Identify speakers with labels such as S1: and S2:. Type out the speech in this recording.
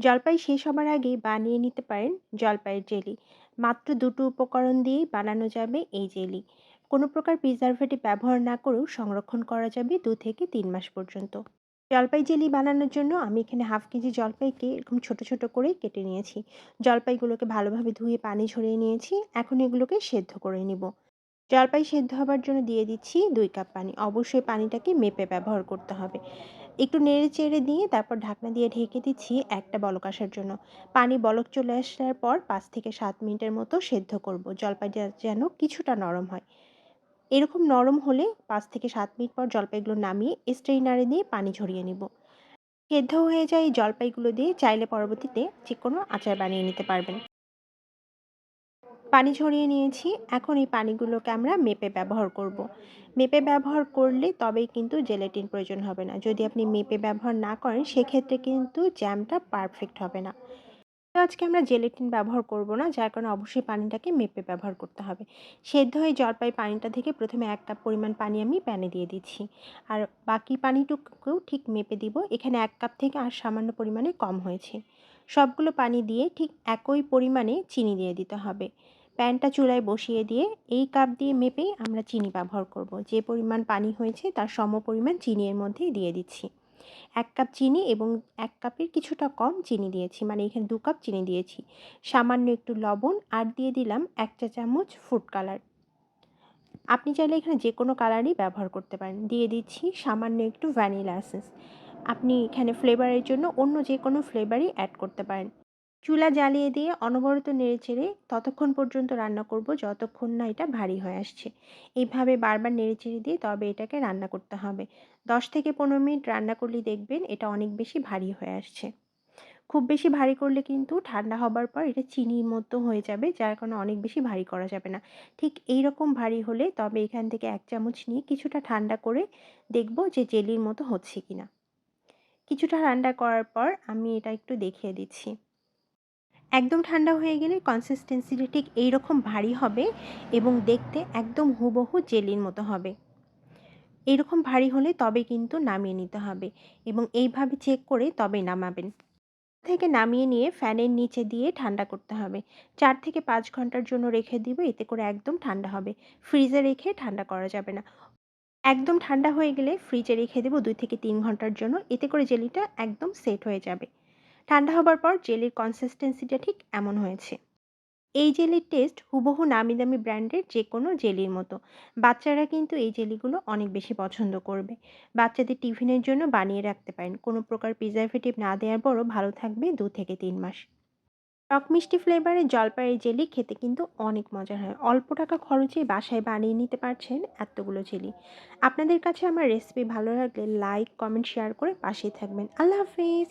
S1: জলপাই শেষ হবার আগেই বানিয়ে নিতে পারেন জলপাইয়ের জেলি। মাত্র দুটো উপকরণ দিয়েই বানানো যাবে এই জেলি। কোনো প্রকার প্রিজারভেটিভ ব্যবহার না করেও সংরক্ষণ করা যাবে দু থেকে তিন মাস পর্যন্ত। জলপাই জেলি বানানোর জন্য আমি এখানে হাফ কেজি জলপাইকে এরকম ছোট ছোট করে কেটে নিয়েছি। জলপাইগুলোকে ভালোভাবে ধুয়ে পানি ঝরিয়ে নিয়েছি। এখন এগুলোকে সেদ্ধ করে নিব। জলপাই সেদ্ধ হবার জন্য দিয়ে দিচ্ছি দুই কাপ পানি। অবশ্যই পানিটাকে মেপে ব্যবহার করতে হবে। একটু নেড়ে চেড়ে দিয়ে তারপর ঢাকনা দিয়ে ঢেকে দিচ্ছি একটা বলক আসার জন্য। পানি বলক চলে আসার পর পাঁচ থেকে সাত মিনিটের মতো সেদ্ধ করব। জলপাইটা যেন কিছুটা নরম হয়। এরকম নরম হলে পাঁচ থেকে সাত মিনিট পর জলপাইগুলো নামিয়ে স্ট্রেইনারে দিয়ে পানি ঝরিয়ে নিব। সেদ্ধ হয়ে যায় জলপাইগুলো দিয়ে চাইলে পরবর্তীতে যে কোনো আচার বানিয়ে নিতে পারবেন। পানি ঝরিয়ে নিয়েছি। এখন এই পানিগুলোকে আমরা মেপে ব্যবহার করব। মেপে ব্যবহার করলে তবেই কিন্তু জেলেটিন প্রয়োজন হবে না। যদি আপনি মেপে ব্যবহার না করেন, সেক্ষেত্রে কিন্তু জ্যামটা পারফেক্ট হবে না। আজকে আমরা জেলেটিন ব্যবহার করব না, যার কারণে অবশ্যই পানিটাকে মেপে ব্যবহার করতে হবে। সেদ্ধ হয়ে জলপাই পানিটা থেকে প্রথমে এক কাপ পরিমাণ পানি আমি প্যানে দিয়ে দিচ্ছি। আর বাকি পানিটুকুও ঠিক মেপে দিব। এখানে এক কাপ থেকে আর সামান্য পরিমাণে কম হয়েছে। সবগুলো পানি দিয়ে ঠিক একই পরিমাণে চিনি দিয়ে দিতে হবে। প্যানটা চুলায় বসিয়ে দিয়ে এই কাপ দিয়ে মেপেই আমরা চিনি ব্যবহার করব। যে পরিমাণ পানি হয়েছে তার সম পরিমাণ চিনি এর মধ্যে দিয়ে দিচ্ছি। এক কাপ চিনি এবং এক কাপের কিছুটা কম চিনি দিয়েছি মানে এখানে দু কাপ চিনি দিয়েছি। সামান্য একটু লবণ আর দিয়ে দিলাম এক চা চামচ ফুড কালার আপনি চাইলে এখানে যে কোনো কালারই ব্যবহার করতে পারেন। দিয়ে দিচ্ছি সামান্য একটু ভ্যানিলা এসেন্স আপনি এখানে ফ্লেভারের জন্য অন্য যে কোনো ফ্লেভারই অ্যাড করতে পারেন। চুলা জ্বালিয়ে দিয়ে অনবরত নেড়ে চেড়ে ততক্ষণ পর্যন্ত রান্না করব যতক্ষণ না এটা ভারী হয়ে আসছে। এইভাবে বারবার নেড়ে চেড়ে দিয়ে তবে এটাকে রান্না করতে হবে। দশ থেকে পনেরো মিনিট রান্না করলে দেখবেন এটা অনেক বেশি ভারী হয়ে আসছে। খুব বেশি ভারী করলে কিন্তু ঠান্ডা হবার পর এটা চিনির মতো হয়ে যাবে, যার কারণে অনেক বেশি ভারী করা যাবে না। ঠিক এই রকম ভারী হলে তবে এখান থেকে এক চামচ নিয়ে কিছুটা ঠান্ডা করে দেখব যে জেলির মতো হচ্ছে কি না কিছুটা ঠান্ডা করার পর আমি এটা একটু দেখিয়ে দিচ্ছি। একদম ঠান্ডা হয়ে গেলে কনসিস্টেন্সিটা ঠিক এইরকম ভারী হবে এবং দেখতে একদম হুবহু জেলির মতো হবে। এইরকম ভারী হলে তবে কিন্তু নামিয়ে নিতে হবে এবং এইভাবে চেক করে তবে নামাবেন। থেকে নামিয়ে নিয়ে ফ্যানের নিচে দিয়ে ঠান্ডা করতে হবে। চার থেকে পাঁচ ঘণ্টার জন্য রেখে দিব, এতে করে একদম ঠান্ডা হবে। ফ্রিজে রেখে ঠান্ডা করা যাবে না। একদম ঠান্ডা হয়ে গেলে ফ্রিজে রেখে দেবো দুই থেকে তিন ঘণ্টার জন্য, এতে করে জেলিটা একদম সেট হয়ে যাবে। ঠান্ডা হবার পর জেলির কনসিস্টেন্সিটা ঠিক এমন হয়েছে। এই জেলির টেস্ট হুবহু নামি দামি ব্র্যান্ডের যে কোনো জেলির মতো। বাচ্চারা কিন্তু এই জেলিগুলো অনেক বেশি পছন্দ করবে। বাচ্চাদের টিফিনের জন্য বানিয়ে রাখতে পারেন। কোনো প্রকার প্রিজারভেটিভ না দেওয়ার পরও ভালো থাকবে দু থেকে তিন মাস। টক মিষ্টি ফ্লেভারের জলপাইয়ের জেলি খেতে কিন্তু অনেক মজার হয়। অল্প টাকা খরচে বাসায় বানিয়ে নিতে পারছেন এতগুলো জেলি। আপনাদের কাছে আমার রেসিপি ভালো লাগলে লাইক কমেন্ট শেয়ার করে পাশেই থাকবেন। আল্লাহ হাফিজ!